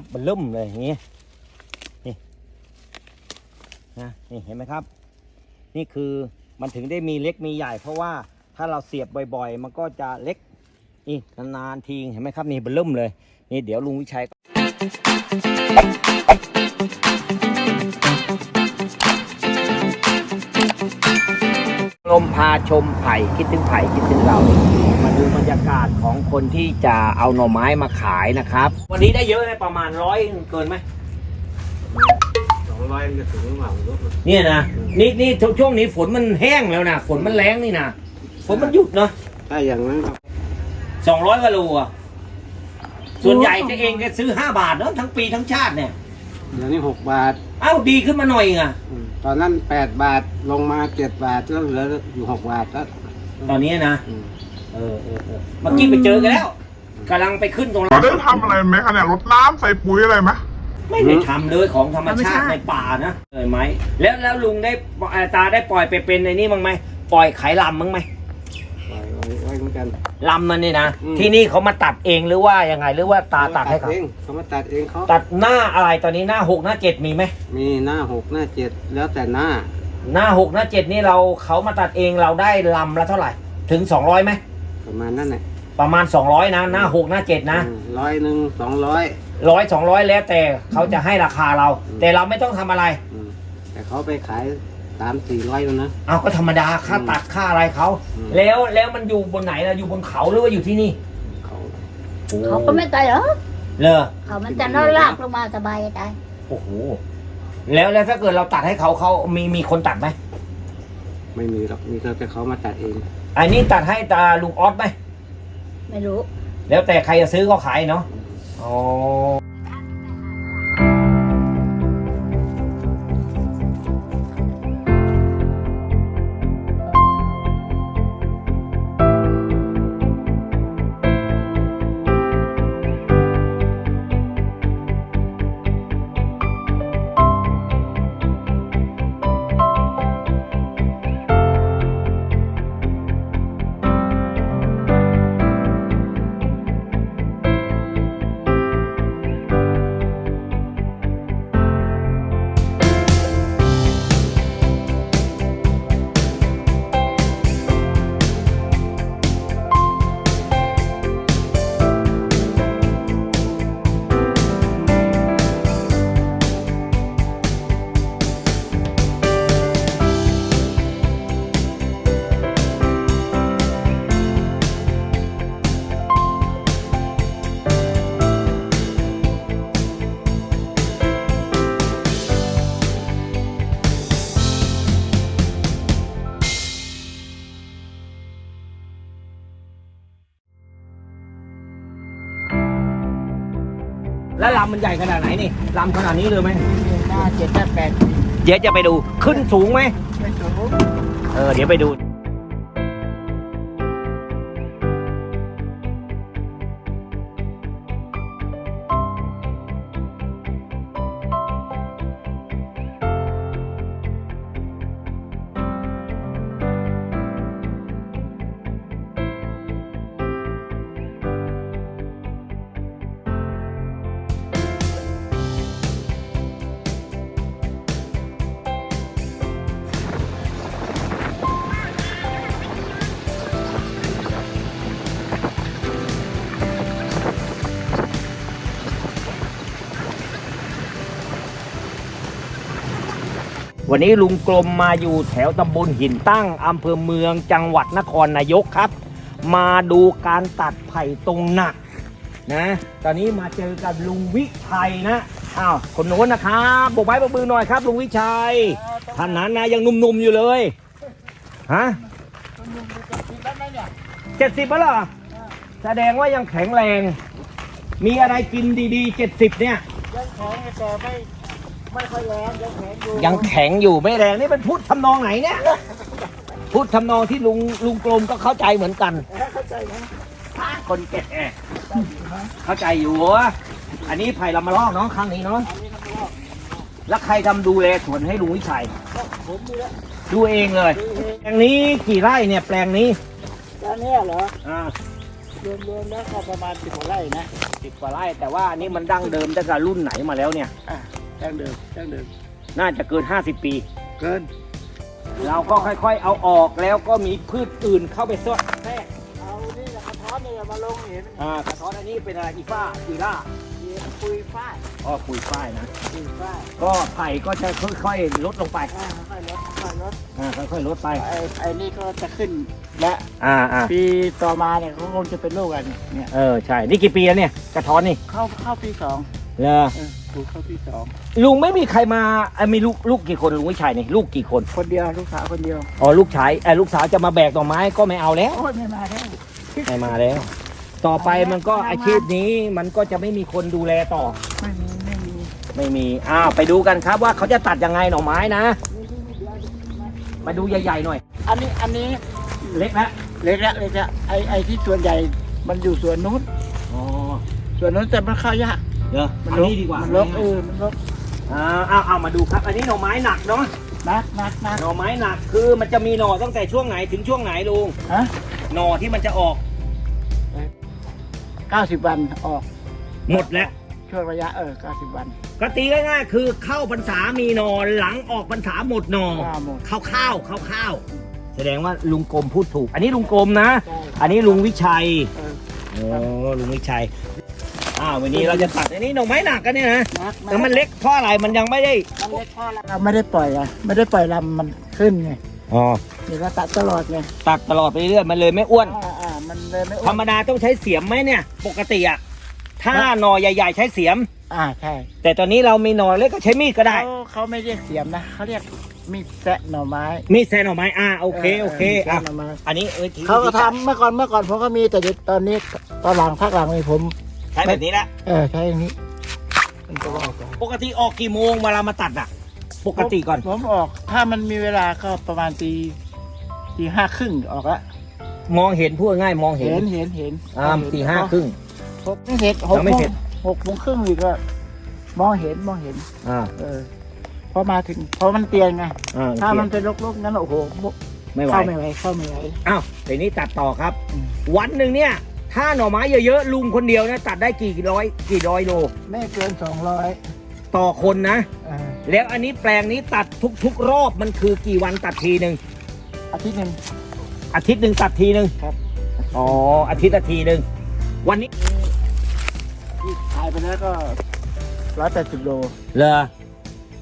ครับมันล่มเลยอย่างนี้นี่นะนี่เห็นไหมครับ นี่คือมันถึงได้มีเล็กมีใหญ่ เพราะว่าถ้าเราเสียบบ่อย ๆ มันก็จะเล็กนี่นานๆทีเห็นไหมครับนี่มันล่มเลย นี่เดี๋ยวลุงวิชัย ลมพาชมไผ่คิดถึงไผ่คิดถึงเรา มาดูบรรยากาศของคนที่จะเอาหน่อไม้มาขายนะครับ วันนี้ได้เยอะไหมประมาณร้อยเกินไหมสองร้อยจะถึงหรือเปล่าไม่รู้เนี่ยนะนี่นี่ช่วงนี้ฝนมันแห้งแล้วนะฝนมันแรงนี่นะฝนมันหยุดเนาะถ้าอย่างนั้นก็สองร้อยกิโลอะส่วนใหญ่จะเองจะซื้อห้าบาทเนาะทั้งปีทั้งชาติเนี่ย เดี๋ยวนี้หกบาทเอ้าดีขึ้นมาหน่อยอะ อืมตอนนั้นแปดบาทลงมาเจ็ดบาทแล้วเหลืออยู่หกบาทแล้วตอนนี้นะ อืมเออเออเออเมื่อกี้ไปเจอกันแล้วกำลังไปขึ้นตรงเราได้ทำอะไรไหมคะเนี่ยรดน้ำใส่ปุ๋ยอะไรไหมไม่ได้ทำเลยของธรรมชาติในป่านะเลยไหมแล้วแล้วลุงได้เอ่อตาได้ปล่อยไปเป็นในนี่มั้งไหมปล่อยไขลำมั้งไหม ปล่อยไว้ไว้เหมื อนกัน ลำมันนี่นะ อืม ที่นี่เขามาตัดเองหรือว่ายังไงหรือว่าตาตัดให้เขาเองเขามาตัดเองเขาตัดหน้าอะไรตอนนี้หน้าหกหน้าเจ็ดมีไหมมีหน้าหกหน้าเจ็ดแล้วแต่หน้าหน้าหกหน้าเจ็ดนี่เราเขามาตัดเองเราได้ลำละเท่าไหร่ ถึงสองร้อยไหมประมาณนั้นแหละประมาณสองร้อยนะหน้าหกหน้าเจ็ดนะอืมร้อยหนึ่งสองร้อย ร้อยสองร้อยแล้วแต่เขาจะให้ราคาเรา อืม แต่เราไม่ต้องทำอะไร อืมแต่เขาไปขาย สามสี่ร้อยแล้วนะ เอาก็ธรรมดาค่าอืมตัดค่าอะไรเขา อืม แล้วแล้วมันอยู่บนไหนล่ะอยู่บนเขาหรือว่าอยู่ที่นี่เขาเขาก็ไม่ไกลหรอกเลอเขามันจะนอนลากลงมาสบายจะตายโอ้โหแล้วแล้วถ้าเกิดเราตัดให้เขาเขามีมีคนตัดไหมไม่มีหรอกมีแต่เขามาตัดเองอันนี้ตัดให้ตาลุงออสไหมไม่รู้ แล้วแต่ใครจะซื้อก็ขายเนาะอ๋อ มันใหญ่ขนาดไหนนี่ลำขนาดนี้เลยไหมหน้าเจ็ดหน้าแปดเดี๋ยวจะไปดูขึ้นสูงไหมเออเดี๋ยวไปดู วันนี้ลุงกลมมาอยู่แถวตำบลหินตั้งอำเภอเมืองจังหวัดนครนายกครับ มาดูการตัดไผ่ตรงหนักนะ ตอนนี้มาเจอกับลุงวิชัยนะอ้าวคนโน้นนะครับโบกไม้โบกมือหน่อยครับ ลุงวิชัยท่านนั้นนะยังหนุ่มๆอยู่เลยฮะเจ็ดสิบแล้วเหรอแสดงว่ายังแข็งแรง มีอะไรกินดีๆเจ็ดสิบเนี่ยยังแข็ง อยู่ไม่แรงนี่เป็นพูดทำนองไหนเนี่ยพูดทำนองที่ลุงลุงกลมก็เข้าใจเหมือนกัน เข้าใจนะคนแก่เข้าใจอยู่วะอันนี้ไผ่ลำมะลอกเนาะครั้งนี้เนาะแล้วใครทำดูแลสวนให้ลุงวิชัยดูเองเลย แปลงนี้กี่ไร่เนี่ยแปลงนี้ตอนนี้เหรออ่ารวมๆแล้วก็ประมาณสิบกว่าไร่นะสิบกว่าไร่แต่ว่าอันนี้มันดั้งเดิมตั้งแต่รุ่นไหนมาแล้วเนี่ย อะดั้งเดิมดั้งเดิมน่าจะเกิน 50 ปี เกิน เราก็ค่อยๆ เอาออกแล้วก็มีพืชอื่นเข้าไปซดแทรกเอานี่แหละกระท้อนนี่แหละมาลงเห็นอ่ากระท้อนอันนี้เป็นอะไรอีฟ้าอีล่าเห็นปุยฝ้ายอ๋อปุยฝ้ายนะ ปุยฝ้ายก็ไผ่ก็จะค่อยๆลดลงไปอ่าค่อยๆลดค่อยๆลดอ่าค่อยๆลดไป ไอ้ไอ้นี่ก็จะขึ้น และอ่าอ่าปีต่อมาเนี่ยเขาคงจะเป็นลูกกันเนี่ยเออใช่นี่กี่ปีแล้วเนี่ยกระท้อนนี่เข้าเข้าปีสองเลอเออป ลูกเข้าปีสองลุงไม่มีใครมาเอ้ยมีลูกลูกกี่คนลุงวิชัยนี่ลูกกี่คนคนเดียวลูกสาวคนเดียวอ๋อลูกชายเอ้ยลูกสาวจะมาแบกดอกไม้ก็ไม่เอาแล้วโอ้ยไม่มาแล้วไม่มาแล้ว ต่อไปมันก็อาชีพนี้มันก็จะไม่มีคนดูแลต่อ ไม่มีไม่มีไม่มี อ้าว ไปดูกันครับว่าเขาจะตัดยังไงหน่อไม้นะ มาดูใหญ่ๆหน่อย อันนี้อันนี้เล็กแล้วเล็กละเล็กละไอ้ไอ้ที่ส่วนใหญ่มันอยู่ส่วนนู้นอ๋อส่วนนู้นแต่มันเข้ายาก เดี๋ยวมัอันรกนี้ดีกว่ามันรกเออมันรกอ่าเอาเอามาดูครับ อันนี้หน่อไม้หนักเนาะนักนักนักหน่อไม้หนักคือมันจะมีหน่อตั้งแต่ช่วงไหนถึงช่วงไหนลุงฮะหน่อที่มันจะออกเก้าสิบวันออก หมดแล้วช่วงระยะเออเก้าสิบวันก็ตีง่ายๆคือเข้าพรรษามีหนอหลังออกพรรษาหมดหนอว่าหมดข้าวข้าวข้าวข้าวๆแสดงว่าลุงกรมพูดถูก อันนี้ลุงกรมนะใช่อันนี้ลุงวิชัยเออโอ้ลุงวิชัย อ้าววันนี้เราจะตัดอันนี้หน่อไม้หนักกันเนี่ยนะนักแต่มันเล็กเพราะอะไรมันยังไม่ได้มันเล็กพอแล้วเราไม่ได้ปล่อยอะไม่ได้ปล่อยลำมันขึ้นไงอ๋อนี่เราตัดตลอดไงตัดตลอดไปเรื่อยๆมันเลยไม่อ้วนอ่าอ่ามันเลยไม่อ้ธรวนรมดาต้องใช้เสียมไหมเนี่ย ปกติอะถ้าหน่อใหญ่ ๆ ใช้เสียม อ่าใช่แต่ตอนนี้เรามีหน่อเล็กก็ใช้มีดก็ได้ เขาเขาไม่เรียกเสียมนะเขาเรียกมีดแซะหน่อไม้มีดแซนหน่อไม้อ่าโอเคโอเคมีดแซะอะหน่อไม้อันนี้เอ้ยถือเขาก็ทำเมื่อก่อนเมื่อก่อนผมก็มีแต่เดี๋ยวตอนนี้ตอนหลังพักหลังนี่ผม ใช้แบบนี้แหละเออใช้อย่างนี้มันจะว่าไปปกติออกกี่โมงเวลามาตัดอะ ปกติก่อน ผมออก ถ้ามันมีเวลาก็ประมาณตีตีห้าครึ่งออกละมองเห็นพูดง่ายมองเห็เห็นนเห็นเห็นอ่าตีห้าครึ่งผมไม่เห็นหกยังไม่โมงเสร็จหกโมงครึ่งอีกก็มองเห็นมองเห็น อ่าเออพอมาถึงพอมันเตียนไงอ่าถ้ามันเป็นลกๆงั้นโอ้โหไม่ไหวเข้าไม่ไหวเข้าไม่ไหว อ้าวทีนี้ตัดต่อครับ อืม วันหนึ่งเนี่ย ถ้าหน่อไม้เยอะๆลุงคนเดียวนะตัดได้กี่ร้อยกี่ร้อยโลไม่เกินสองร้อยต่อคนนะ อ่าแล้วอันนี้แปลงนี้ตัดทุกๆ รอบมันคือกี่วันตัดทีหนึ่งอาทิตย์หนึ่ง อาทิตย์หนึ่งตัดทีหนึ่งครับ อ๋ออาทิตย์ละทีหนึ่งวันนี้ที่ขายไปแล้วก็ร้อยแปดสิบโลเลอ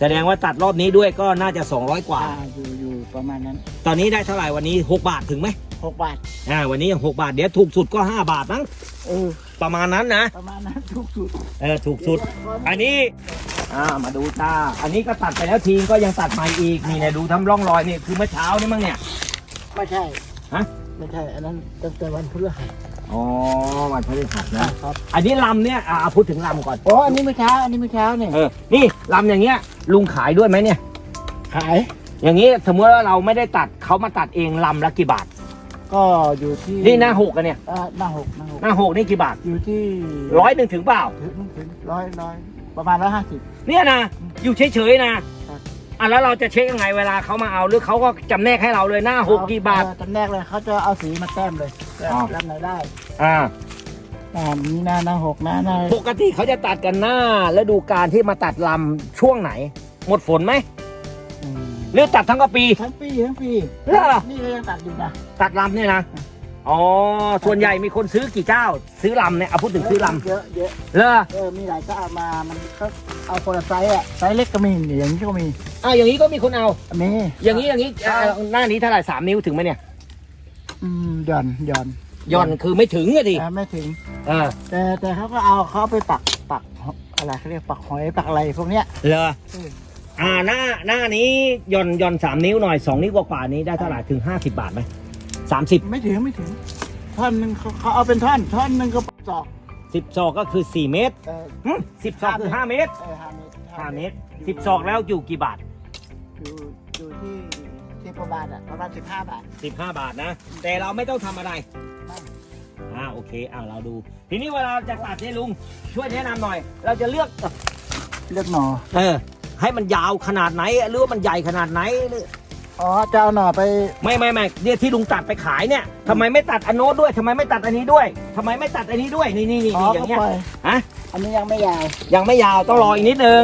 แสดงว่าตัดรอบนี้ด้วยก็น่าจะ 200 กว่า อ่าอยู่อยู่ประมาณนั้น ตอนนี้ได้เท่าไหร่วันนี้ 6 บาทถึงไหม หกบาทอ่าวันนี้ยัง6บาทเดี๋ยวถูกสุดก็5บาทมั้งเออประมาณนั้นนะประมาณนั้นถูกสุดเออถูกสุด อันนี้อ่ามาดูจ้าอันนี้ก็ตัดไปแล้วทีก็ยังตัดใหม่อีกนี่เนี่ยดูทำร่องรอยนี่คือเมื่อเช้านี่มั้งเนี่ย ไม่ใช่ฮะ ไม่ใช่ อันนั้นตั้งแต่วันพฤหัสอ๋อวันพฤหัสนะ ครับอันนี้ลำเนี่ยอ่าพูดถึงลำก่อนโอ้อันนี้ไม่เช้า อันนี้ไม่เช้าเนี่ยเออนี่ลำอย่างเงี้ยลุงขายด้วยไหมเนี่ย ขาย อย่างนี้สมมติว่าเราไม่ได้ตัดเขามาตัดเองลำละกี่บาท ก็อยู่ที่นี่หน้าหกกันเนี่ยอ่าหน้าหกหน้าหกหน้าหกนี่กี่บาทอยู่ที่ร้อยหนึ่งถึงเปล่าถึงถึงร้อยร้อยประมาณร้อยห้าสิบ เนี่ยนะอยู่เฉยๆนะครับ อะแล้วเราจะเช็คยังไงเวลาเขามาเอาหรือเขาก็จำแนกให้เราเลยหน้าหกกี่บาทจำแนกเลยเขาจะเอาสีมาแต้มเลยอ๋อ รับไหนได้อ่าอ่านี้หน้าหน้าหกหน้าหน้าปกติเขาจะตัดกันหน้าและดูการที่มาตัดลำช่วงไหน หมดฝนไหมอืม หรือตัดทั้งกระปีทั้งปีทั้งปีเหรอนี่ก็ยังตัดอยู่นะตัดลำเนี่ยนะอ๋อส่วนใหญ่มีคนซื้อกี่เจ้า ซื้อลำเนี่ยเอาพูดถึงซื้อลเยอะเยอะำเลอเออมีหลายก็เอามามันก็เอาคนละไซส์อะไซส์เล็กก็มีอย่างนี้ก็มีอะอย่างนี้ก็มีคนเอามีอย่างนี้อย่างนี้อ่าหน้านี้เท่าไหร่สามนิ้วถึงไหมเนี่ยอืมหย่อนหย่อนย่อนคือไม่ถึงอะดิอ่าไม่ถึงเออแต่แต่เขาก็เอาเขาไปปักปักอะไรเขาเรียกปักหอยปักอะไรพวกเนี้ยเลออืม อ่าหน้าหน้านี้ย่อนย่อนสามนิ้วหน่อยสองนิ้วกว่าๆนี้ได้เท่าไหร่ถึงห้าสิบบาทไหมสามสิบไม่ถึงไม่ถึง ท่อนหนึ่งเขาเขาเอาเป็นท่อน ท่อนหนึ่งก็สอกสิบศอกก็คือสี่เมตรเออสิบศอกคือห้าเมตรเออห้าเมตรห้าเมตรสิบศอกแล้วอยู่กี่บาทอยู่อยู่ที่ที่ประมาณอะประมาณสิบห้าบาท สิบห้าบาทนะ แต่เราไม่ต้องทำอะไรอ่าโอเคอ่าเราดู ทีนี้เวลาจะตัดเนี่ยลุง ช่วยแนะนำหน่อย เราจะเลือกเลือกหนอ เออ ให้มันยาวขนาดไหน หรือว่ามันใหญ่ขนาดไหนหรืออ๋อจะเอาหน่อไปไม่ไม่ไม่เนี่ยที่ลุงตัดไปขายเนี่ยทำไมไม่ตัดอันโน้ตด้วยทำไมไม่ตัดอันนี้ด้วยทำไมไม่ตัดอันนี้ด้วยนี่นี่นี่อ๋อนี่อย่างเงี้ยก็ปล่อยฮะอันนี้ยังไม่ยาวยังไม่ยาวต้องรออีกนิดนึง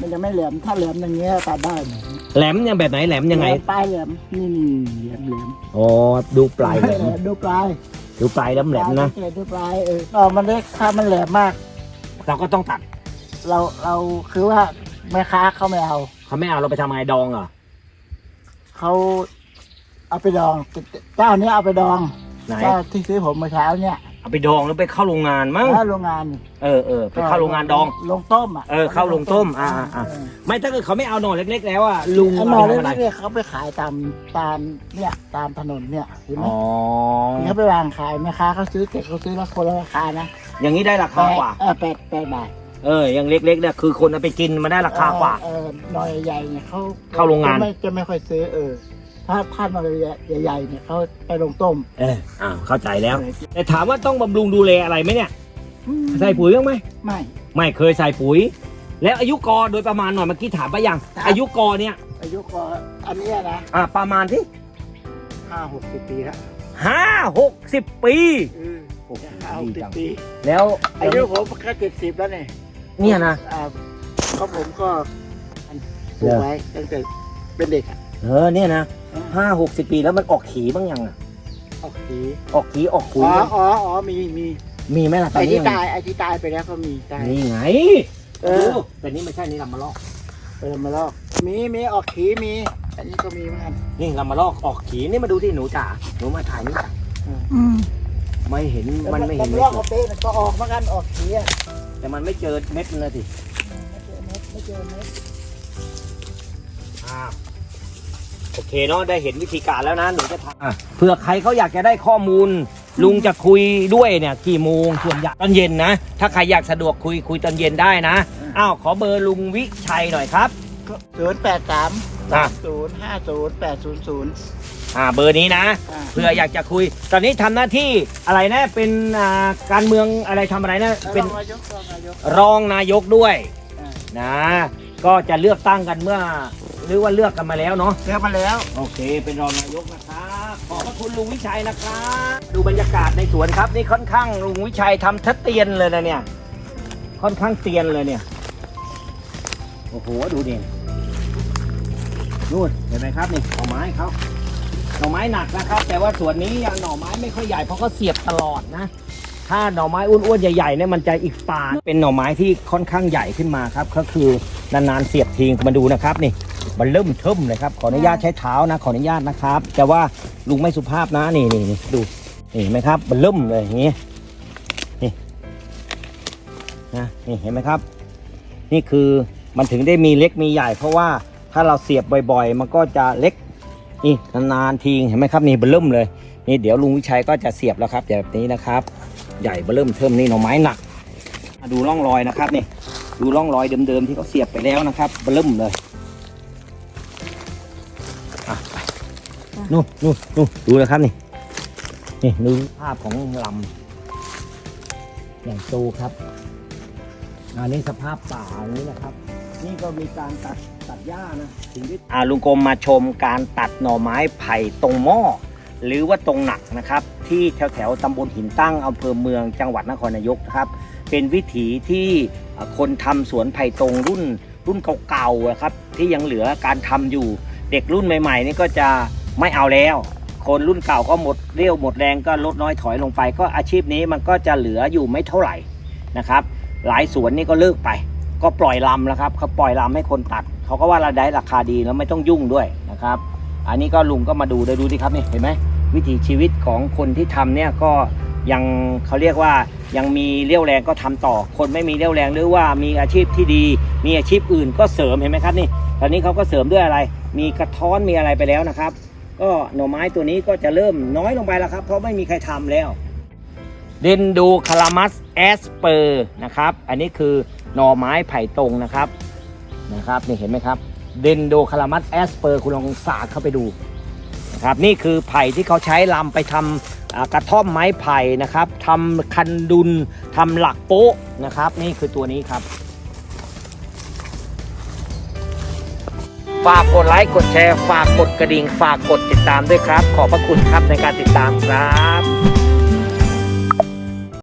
มันยังไม่แหลมถ้าแหลมอย่างเงี้ยตัดได้ไหมแหลมเนี่ยแบบไหนแหลมยังไงแหลมปลายแหลมนี่นี่แหลมแหลมอ๋อดูปลายแหลมดูปลายดูปลายแหลมแหลมนะปลายดูปลายเอออ๋อมันเล็กถ้ามันแหลมมาก เราก็ต้องตัดเราเราคือว่า แม่ค้าเขาไม่เอาเขาไม่เอาเราไปทำไงดองเหรอเขาเอาไปดองเจ้าเนี้ยเอาไปดองไหนเจ้าที่ซื้อผมเมื่อเช้าเนี่ยเอาไปดองแล้วไปเข้าโรงงานมั้งถ้าโรงงานนี่เออเออไปเข้าโรงงานดองลงต้มอะเออเข้าโรงต้มอ่าอ่าอ่าเออไม่ถ้าเกิดเขาไม่เอาหน่อเล็ก ๆ แล้วอะลุงอันเอานอไปเล็ทำอะไรกๆเนี่ยเขาไปขายตามตามเนี่ยตามถนนเนี่ยเห็นไหมอ๋อเขาไปวางขายแม่ค้าเขาซื้อเก็บเขาซื้อละคนละราคานะอย่างนี้ได้ราคากว่าเออแปดแปดบาท เอออย่างเล็กๆเนี่ยคือคนเอาไปกินมันได้ราคากว่าเออหน่อยใหญ่เนี่ยเขาเข้าโรงงาน จะไม่จะไม่ค่อยซื้อเออ ถ้าถ้าหน่อยใหญ่ๆเนี่ยเขาไปลงต้มเอออ่าเข้าใจแล้ว แต่ถามว่าต้องบำรุงดูแลอะไรไหมเนี่ยใส่ปุ๋ยบ้างไหม ไม่ไม่เคยใส่ปุ๋ย แล้วอายุกอโดยประมาณหน่อยเมื่อกี้ถามไปยังครับอายุกอเนี่ยอายุก็อันเนี้ยนะอ่าประมาณที่ห้าหกสิบปีแล้วห้าหกสิบปีเออโอ้โหห้าหดีกสิบจังปี แล้วอายุผมก็เจ็ดสิบแล้วเนี่ย เนี่ยนะ อ่าเพราะผมก็ปลูกไว้ตั้งแต่เป็นเด็กอะเออเนี่ยนะห้าหกสิบปีแล้วมันออกขีบ้างยังอะ ออกสีออกขีออกขุยอ๋อบ้างอ๋ออ๋อมีมีมีไหมล่ะตอนไอ้นี้ที่ยังตายไอ้ที่ตายไปแล้วก็มีตายนี่ไงเอเอออแต่นี่ไม่ใช่นี่ลำมะลอก เออมาลอกมีมีออกขีมี อันนี้ก็มีเหมือนกันนี่ลำมะลอกออกขีนี่มาดูที่หนูจ๋าหนูมาถ่ายนี่จ้ะไม่เห็นมันไม่เห็นลเม็อกดเอาเป๊ะมันก็ออกเหมือนกันออกขีอะ แต่มันไม่เจอเม็ดมันเลยสิไม่เจอเม็ดไม่เจอเม็ดอ่าโอเคเนาะได้เห็นวิธีการแล้วนะหนูจะทำเผื่อใครเขาอยากจะได้ข้อมูล ลุงจะคุยด้วยเนี่ย กี่โมงส่วนใหญ่ตอนเย็นนะ ถ้าใครอยากสะดวกคุยคุยตอนเย็นได้นะอ้าวขอเบอร์ลุงวิชัยหน่อยครับ ศูนย์แปดสามอ่าศูนย์ห้าศูนย์แปดศูนย์ศูนย์ อ่าเบอร์นี้นะ อ่า เพื่ออยากจะคุย ตอนนี้ทำหน้าที่อะไรนะ เป็นอ่าการเมืองอะไรทำอะไรนะ เป็นรองนายกรองนายกรองนายกด้วยอ่านะ ก็จะเลือกตั้งกันเมื่อ หรือว่าเลือกกันมาแล้วเนาะ เลือกมาแล้ว โอเค เป็นรองนายกนะครับ ขอบพระคุณลุงวิชัยนะครับ ดูบรรยากาศในสวนครับนี่ค่อนข้างลุงวิชัยทำทัดเตียนเลยนะเนี่ย ค่อนข้างเตียนเลยเนี่ย โอ้โห ดูดินู่นเห็นไหมครับนี่หน่อไม้เขา หน่อไม้หนักนะครับ แต่ว่าสวนนี้ยังหน่อไม้ไม่ค่อยใหญ่เพราะเขาเสียบตลอดนะ ถ้าหน่อไม้อ้วนๆใหญ่ๆเนี่ยมันจะอีกป่าเป็นหน่อไม้ที่ค่อนข้างใหญ่ขึ้นมาครับ ก็คือนานๆเสียบทิ้งมาดูนะครับนี่มันเริ่มเทิมเลยครับขออนุญาตใช้เท้านะขออนุญาตนะครับ แต่ว่าลุงไม่สุภาพนะนี่นี่นี่ดูนี่เห็นไหมครับ มันเริ่มเลยอย่างนี้นี่นะนี่เห็นไหมครับ นี่คือมันถึงได้มีเล็กมีใหญ่ เพราะว่าถ้าเราเสียบบ่อย ๆ มันก็จะเล็ก นี่นานๆทีเห็นไหมครับนี่เบอร์เริ่มเลยนี่เดี๋ยวลุงวิชัยก็จะเสียบแล้วครับแบบนี้นะครับ ใหญ่เบอร์เริ่มเทิมนี่หน่อไม้หนักมาดูร่องรอยนะครับนี่ดูร่องรอยเดิมๆที่เขาเสียบไปแล้วนะครับเบอร์เริ่มเลยนู่นนู่นนู่นดูนะครับนี่นี่ดูภาพของลำอย่างโตครับอันนี้สภาพป่าอันนี้นะครับ นี่ก็มีการตัดตัดหญ้านะถึงได้อ่าลุงกรมมาชมการตัดหน่อไม้ไผ่ตรงหม้อหรือว่าตรงหนักนะครับ ที่แถวแถวตำบลหินตั้งอำเภอเมืองจังหวัดนครนายกนะครับ เป็นวิถีที่คนทำสวนไผ่ตรงรุ่นรุ่นเก่าๆอะครับ ที่ยังเหลือการทำอยู่เด็กรุ่นใหม่ๆนี่ก็จะไม่เอาแล้ว คนรุ่นเก่าก็หมดเรี่ยวหมดแรงก็ลดน้อยถอยลงไป ก็อาชีพนี้มันก็จะเหลืออยู่ไม่เท่าไหร่นะครับ หลายสวนนี่ก็เลิกไป ก็ปล่อยลำแล้วครับเขาปล่อยลำให้คนตัดเขาก็ว่าเราได้ราคาดีแล้วไม่ต้องยุ่งด้วยนะครับ อันนี้ก็ลุงก็มาดูได้ดูดิครับนี่เห็นไหมวิถีชีวิตของคนที่ทำเนี่ยก็ยังเขาเรียกว่ายังมีเรี่ยวแรงก็ทำต่อ คนไม่มีเรี่ยวแรงหรือว่ามีอาชีพที่ดี มีอาชีพอื่นก็เสริมเห็นไหมครับนี่ ตอนนี้เขาก็เสริมด้วยอะไร มีกระท้อนมีอะไรไปแล้วนะครับ ก็หน่อไม้ตัวนี้ก็จะเริ่มน้อยลงไปแล้วครับ เพราะไม่มีใครทำแล้วเดนดูคารามัสแอสเปอร์นะครับ อันนี้คือ หน่อไม้ไผ่ตรงนะครับนะครับนี่เห็นไหมครับเดนโดคารามัสแอสเปอร์คุณลองสาดเข้าไปดูนะครับนี่คือไผ่ที่เขาใช้ลำไปทำกระท่อมไม้ไผ่นะครับทำคันดุลทำหลักโป๊ะนะครับ นี่คือตัวนี้ครับฝากกดไลค์กดแชร์ ฝากกดกระดิ่ง ฝากกดติดตามด้วยครับ ขอบพระคุณครับในการติดตามครับ